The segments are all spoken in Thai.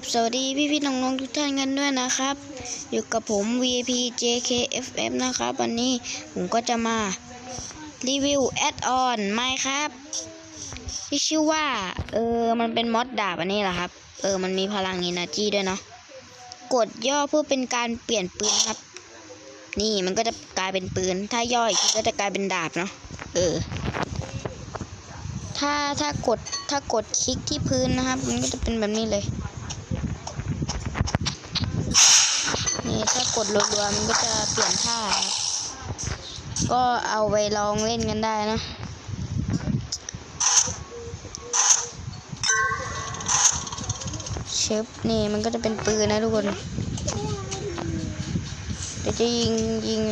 บสวัสดีพี่พี่ๆน้องๆทุกท่านกันด้วยนะครับ อยู่กับผม VIP JKFF นะครับ วันนี้ผมก็จะมา รีวิวแอดออนไหมครับ ที่ชื่อว่า เออ มันเป็นมอดดาบอันนี้แหละครับ เออ มันมีพลังอินาจีด้วยเนาะกดย่อเพื่อเป็นการเปลี่ยนปืนครับ นี่มันก็จะกลายเป็นปืน ถ้าย่ออีกทีก็จะกลายเป็นดาบเนาะเออถ้าถ้ากดถ้ากดคลิกที่พื้นนะครับ มันก็จะเป็นแบบนี้เลย ถ้ากดรัวๆมันก็จะเปลี่ยนท่าครับก็เอาไปลองเล่นกันได้นะเชฟนี่มันก็จะเป็นปืนนะทุกคน เดี๋ยวจะยิงยิง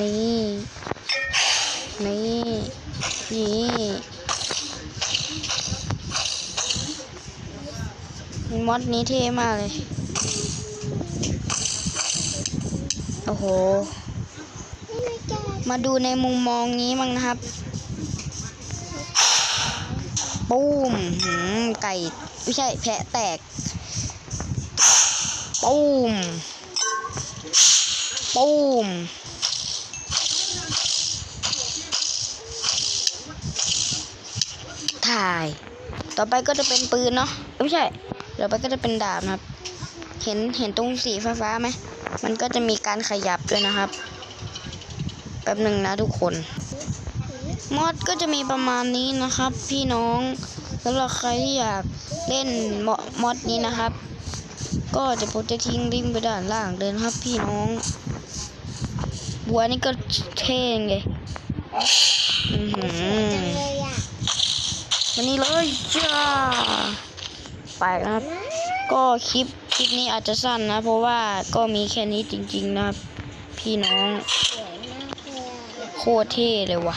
นี่นี่นี่มอดนี้เท่มากเลย โอ้โห มาดูในมุมมองนี้มั้งนะครับปุ้มไก่ ไม่ใช่แพะแตกปุ้มปุ้มถ่าย ต่อไปก็จะเป็นปืนเนาะไม่ใช่ ต่อไปก็จะเป็นดาบนะครับ เห็นเห็นตรงสีฟ้าๆไหม มันก็จะมีการขยับด้วยนะครับ แป๊บหนึ่งนะทุกคน มอดก็จะมีประมาณนี้นะครับ พี่น้องสำหรับใครที่อยากเล่นมอมอดนี้นะครับ ก็จะผมจะทิ้งลิงก์ไปด้านล่างเลยนะครับพี่น้อง บัวนี่ก็เท่ไงอือหือวันนี้เลยจ้าไปนะครับ ก็คลิป คลิปนี้อาจจะสั้นนะ เพราะว่าก็มีแค่นี้จริง ๆ นะพี่น้อง โคตรเท่เลยว่ะ